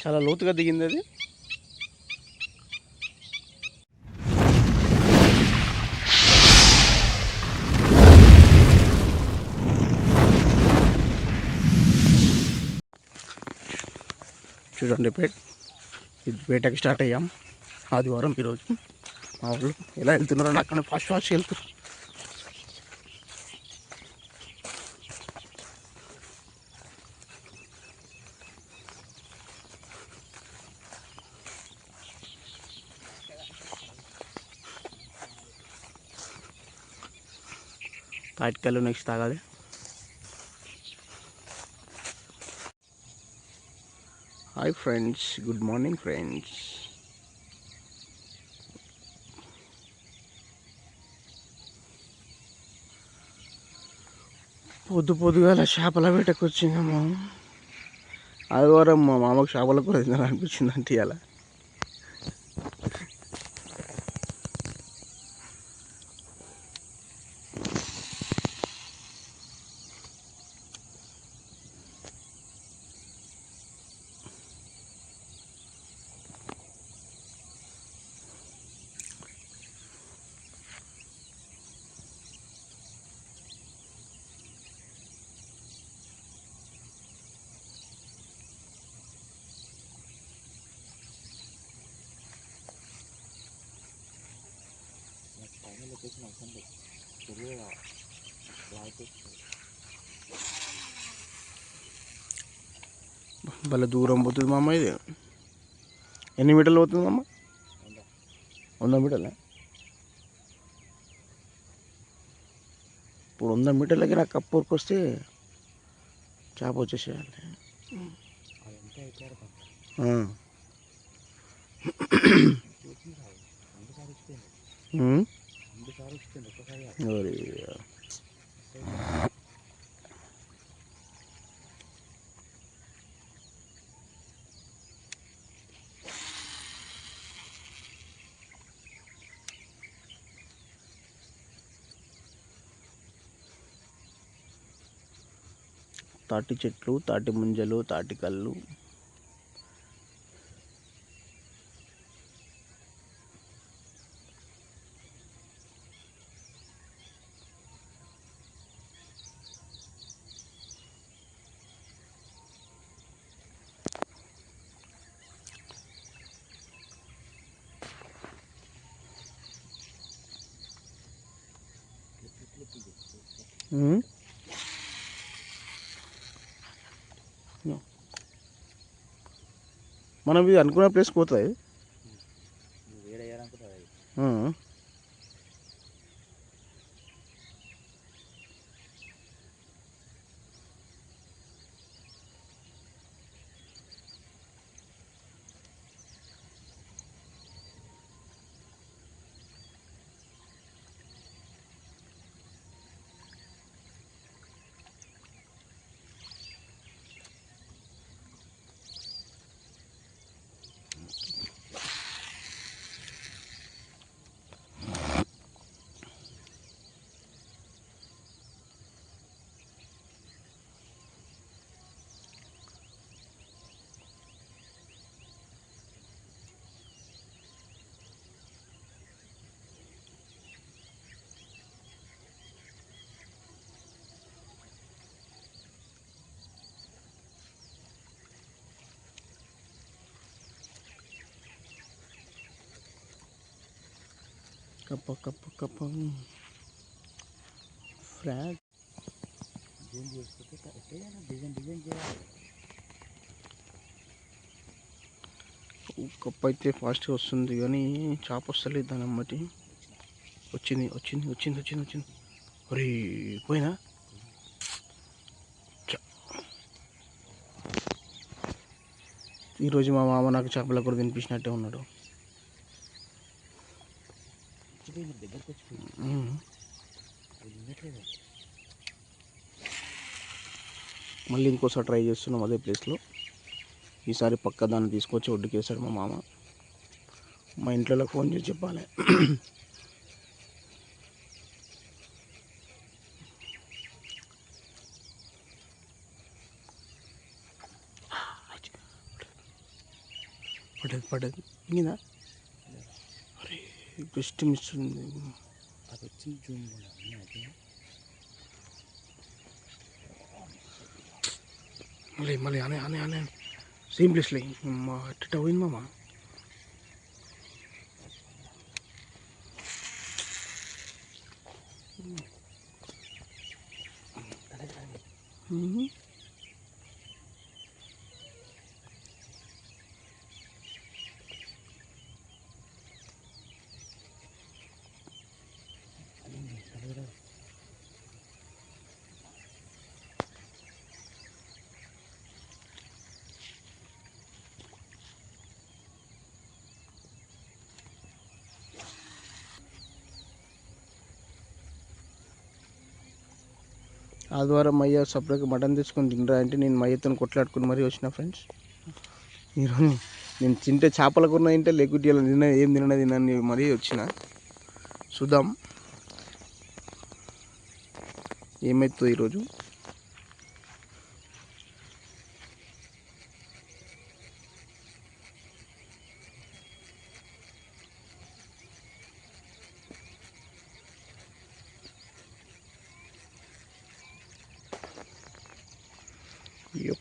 చాలా లోతుగా దిగింది అది. చూడండి పేట ఇది పేటకి స్టార్ట్ అయ్యాం. ఆదివారం ఈరోజు మా వాళ్ళు ఎలా వెళ్తున్నారో అక్కడ ఫాస్ట్ ఫాస్ట్ వెళ్తున్నారు. తాటికల్లు నెక్స్ట్ తాగాలి. Hi friends good morning friends పొద్దు పొద్దుగాల చేపల వేటకు వచ్చిందమ్మా ఆదివారం మా మామకు చేపల కూర తినాలనిపించింది అంటే ఇలా లొకేషన్ అవసరం లేదు భలే దూరం పోతుంది మామ ఇది. ఎన్ని మీటర్లు పోతుంది మామ? ఉందా వంద మీటర్లే? ఇప్పుడు వంద మీటర్లకి నాకు కప్పు వరకు వస్తే చేప వచ్చేసేయాలి. అదంతా తాటి చెట్లు తాటి ముంజలు తాటి కళ్ళు. Hmm? మనం ఇది అనుకున్న ప్లేస్కి పోతుంది కప్ప కప్ప కప్ప. ఫ్రాగ్. డిజైన్ చేసుకుంటే డిజైన్ డిజైన్ చేయాలి కప్ప అయితే ఫాస్ట్గా వస్తుంది కానీ చాప వస్తలేదు దాని అమ్మటి. వచ్చింది వచ్చింది వచ్చింది వచ్చింది వచ్చింది. ఒరే పోయినా? ఈరోజు మా మామ నాకు చేపల కూర తినిపించినట్టే ఉన్నాడు. మళ్ళీ ఇంకోసారి ట్రై చేస్తున్నాం అదే ప్లేస్లో. ఈసారి పక్క దాన్ని తీసుకొచ్చి ఒడ్డుకేశాడు మా మామ. మా ఇంట్లో ఫోన్ చేసి చెప్పాలి. పడ్డది ఇందా అరే బెస్ట్ మిస్ ఉంది అది వచ్చింది జూన్ అది మళ్ళీ మళ్ళీ అనే అనే అనే సేమ్ ప్లేస్లే మా అట్ట పోయింది మామ మ్మ్. ఆదివారం మయ్య సపరేట్గా మటన్ తెచ్చుకొని తినరా అంటే నేను మయ్యతో కొట్లాడుకుని మరీ వచ్చిన ఫ్రెండ్స్. ఈరోజు నేను తింటే చేపల కూర తింటే లేకుంటే ఇలా తిన ఏం తినడా తినని మరీ వచ్చిన. చూద్దాం. ఏమవుతుంది ఈరోజు?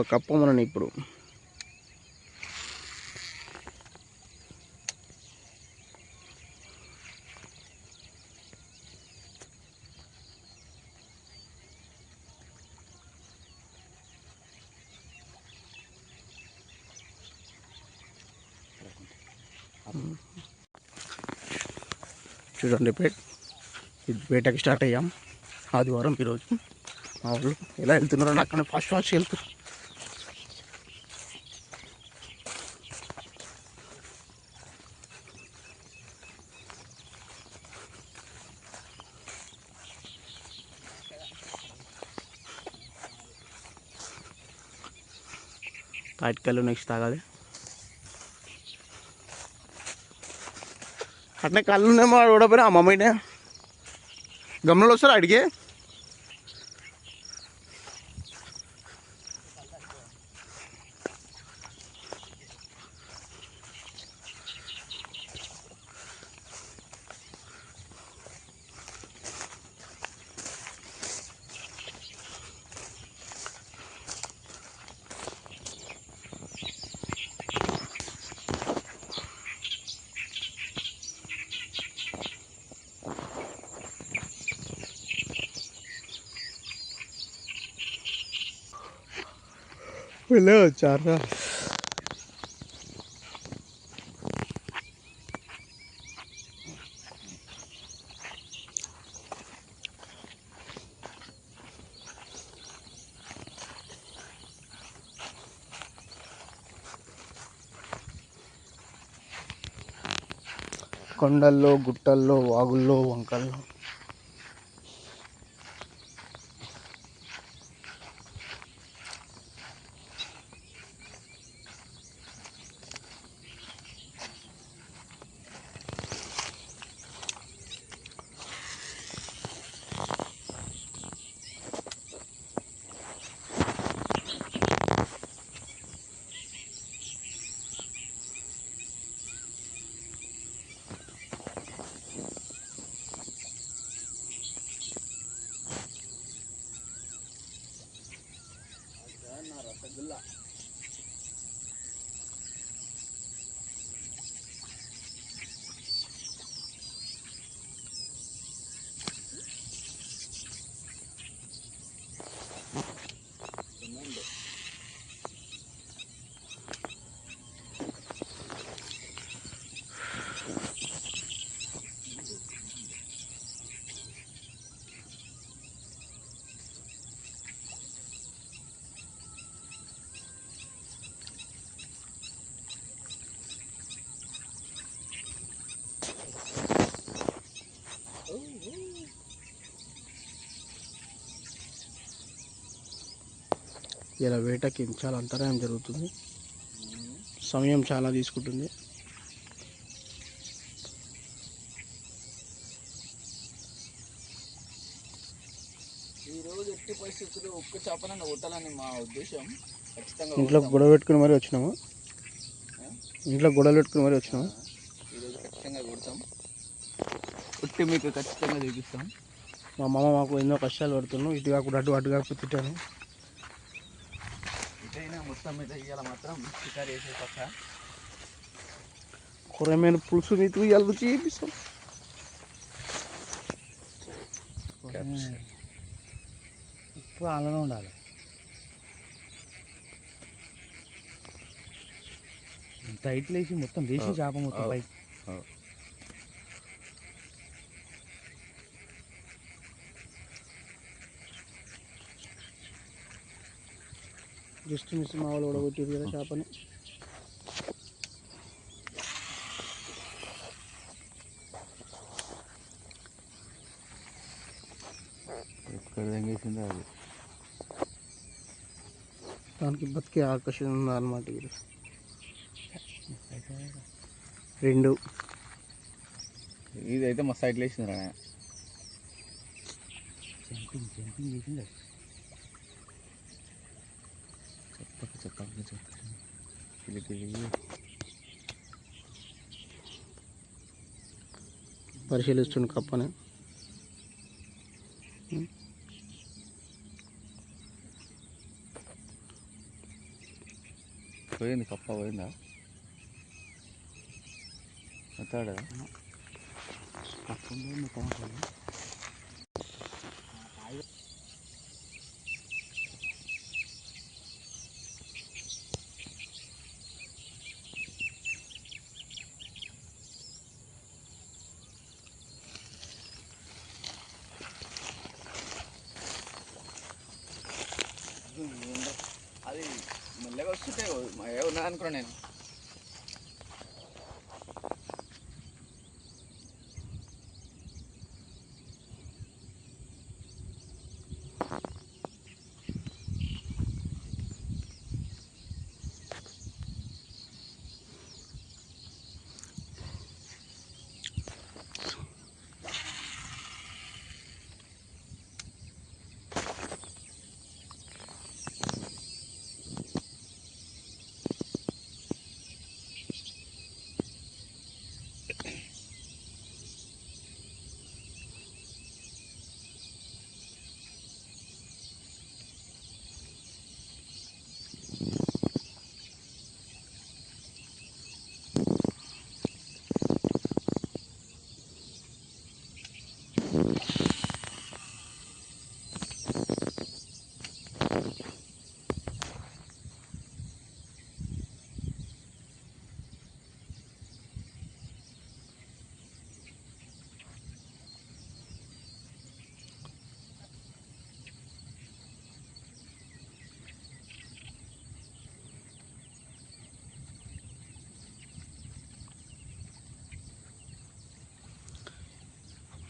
ఈ కప్ప మనని ఇప్పుడు. చూడండి పేట ఇది పేటకి స్టార్ట్ అయ్యాం. ఆదివారం ఈరోజు మా వాళ్ళు ఎలా వెళ్తున్నారో అక్కడ ఫాస్ట్ ఫాస్ట్ వెళ్తున్నారు. అటుకలు నెక్స్ట్ తాగాలి. అట్నే కళ్ళు ఉన్నామో ఓడపోయినా ఆ అమ్మమ్మ గమనంలో వస్తారు అడిగే వెళ్ళే వచ్చారా కొండల్లో గుట్టల్లో వాగుల్లో వంకల్లో. ఇలా వేటకి చాలా అంతరాయం జరుగుతుంది. సమయం చాలా తీసుకుంటుంది. ఈ రోజు ఎట్టి పరిస్థితుల్లో ఒక్క చేపనన్న కొట్టాలని మా ఉద్దేశం ఖచ్చితంగా ఇంట్లో గొడవ పెట్టుకుని మరీ వచ్చినాము. ఇంట్లో గొడవలు పెట్టుకుని మరి వచ్చినాం ఈరోజు ఖచ్చితంగా కొడతాం. కొట్టి మీకు ఖచ్చితంగా చూపిస్తాం. మా మామ మాకు ఎన్నో కష్టాలు పడుతున్నాం ఇటు కాకుండా అటు అటు కాకపోతే తిట్టాను. ఇటైనా మొత్తం మీద ఇవాళ మాత్రం షికారు వేసే పక్క. కూరమైన పులుసు నీకు ఇవాళ చేపిస్తాం ఉప్పు అలానే ఉండాలి. టైట్ లేచి మొత్తం వేసి చేప మొత్తం. పైకి జస్ట్ మిస్ మా వాళ్ళు కూడా కొట్టిరు కదా చేపని ఎక్కడ తెంగేసిందో అది దానికి బతికే ఆకర్షణ ఉంది అనమాట ఇది రెండు ఇది అయితే మస్తు సైడ్ లేచింది రా జంపింగ్ జంపింగ్ చేసింది పిలి పరిశీలిస్తున్న కప్పని పోయింది కప్ప పోయిందా? మొత్తాడా కప్ప మెల్లగా వస్తుంటే ఉన్నది అనుకున్నా నేను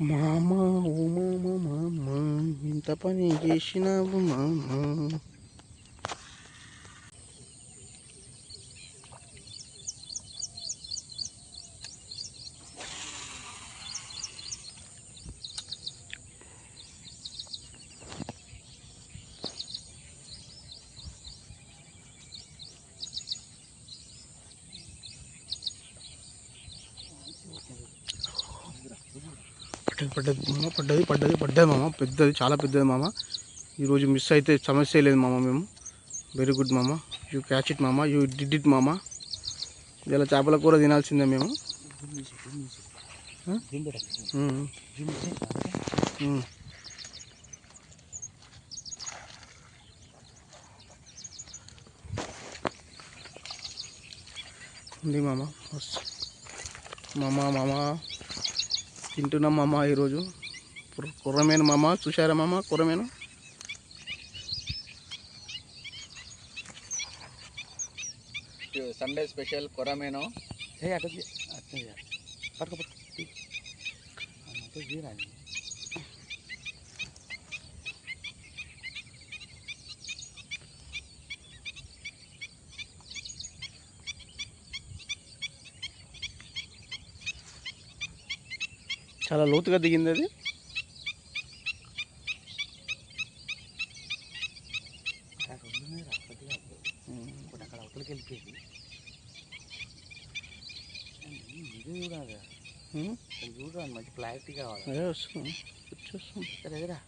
మామ ఓ మామ మామ ఇంత పని చేసినావు మామ పడ్డది మామ పడ్డది పడ్డది పడ్డది మామ పెద్దది చాలా పెద్దది మామ. ఈరోజు మిస్ అయితే సమస్య లేదు మామ మేము. వెరీ గుడ్ మామ. యూ క్యాచ్ ఇట్ మామ యూ డిడ్ ఇట్ మామ. ఇలా చేపల కూర తినాల్సిందే మేము. ఉంది మామ. మామ మామ. తింటున్నాం మామ ఈరోజు. కుర్ర- కుర్రమేను మామ చూశారా మామ కుర్రమేను? Sunday special కొరమేను. పట్టుకో పట్టుకో తీ. ఆ, మొత్తం తీయరా ఇది. చాలా లోతుగా దిగింది అది. చూడాలి మంచి క్లారిటీ కావాలి ఎదురా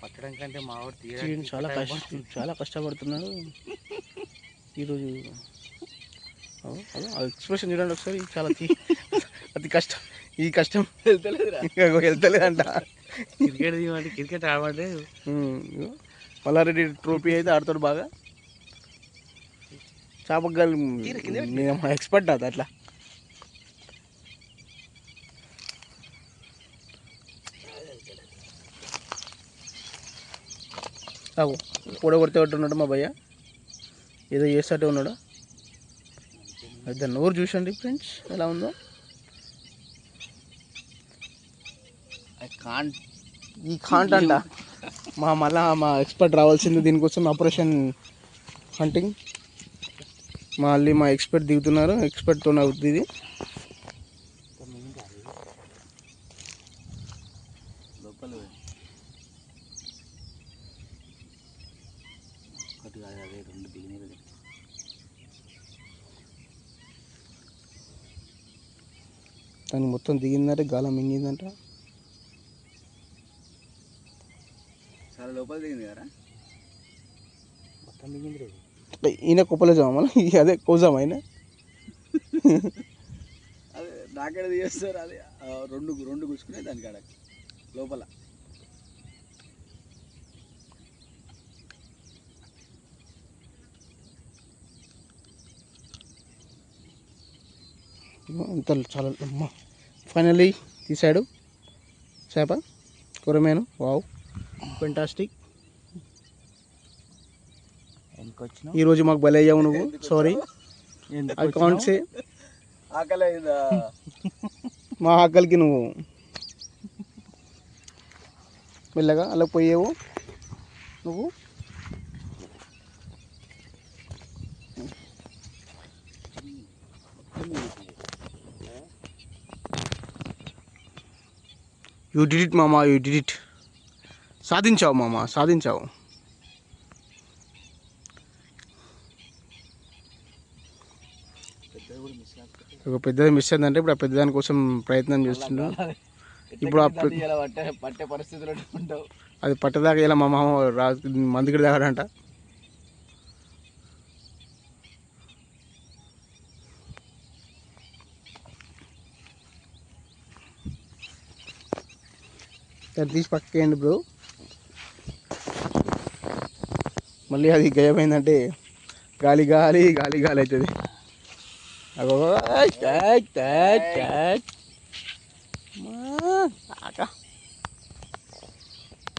పట్టడం కంటే మా వాడు ఈయన తీయడానికి చాలా కష్ట. చాలా కష్టపడుతున్నాడు ఈరోజు ఎక్స్ప్రెషన్ చూడండి ఒకసారి. చాలా అతి కష్టం. ఈ కష్టం వెళ్తలేదురా ఇంకా వెళ్తలేదంట. క్రికెట్ తీయమంటే క్రికెట్ ఆడమంటే. మల్లారెడ్డి ట్రోఫీ అయితే ఆడతాడు బాగా. చేపగల్. నేను ఎక్స్పర్ట్ అది అట్లా. అవు పొడగొడితే ఉన్నాడు మా భయ్య. ఏదో చేస్తాటే ఉన్నాడు. అయితే నోరు చూసండి ఫ్రెండ్స్ ఎలా ఉందో. ఐ కాంట్ ఈ కాంట్ అంట. మా మళ్ళా మా ఎక్స్పర్ట్ రావాల్సింది దీనికోసం ఆపరేషన్ హంటింగ్. మళ్ళీ మా ఎక్స్పర్ట్ దిగుతున్నారు ఎక్స్పర్ట్తో అవుతుంది ఇది లోపల ఒకటి కాదు అదే రెండు దిగినది మొత్తం దిగిందంటే గాలం మింగిందంట. చాలా లోపల దిగింది కదా మొత్తం దిగింది లేదు ఈయన కుప్పలే జామ మళ్ళీ అదే కోజాం ఆయన. అదే నాకెడ తీస్తారు అదే? రెండు రెండు గుచ్చుకునే దానికి ఆడ లోపల. అంత చాలా ఫైనల్లీ తీసాడు చేప కూరమేను వావ్. ఫెంటాస్టిక్ ఈరోజు మాకు బలి అయ్యావు నువ్వు. సారీ ఐ కాంట్ సే మా ఆకలికి నువ్వు. మెల్లగా అలా పోయేవు. నువ్వు? యూ డిడ్ ఇట్ మామా యూ డిడ్ ఇట్ సాధించావు మామ సాధించావు. ఒక పెద్దది మిస్ అయిందంటే ఇప్పుడు ఆ పెద్దదాని కోసం ప్రయత్నం చేస్తుండు. ఇప్పుడు పట్టే పరిస్థితులు అది పట్టదాకా ఇలా మా మామ రా మందికి దాగాడంట దాన్ని తీసి పక్కేయండి బ్రో. మళ్ళీ అది గయమైందంటే గాలి గాలి గాలి గాలి అవుతుంది. అగో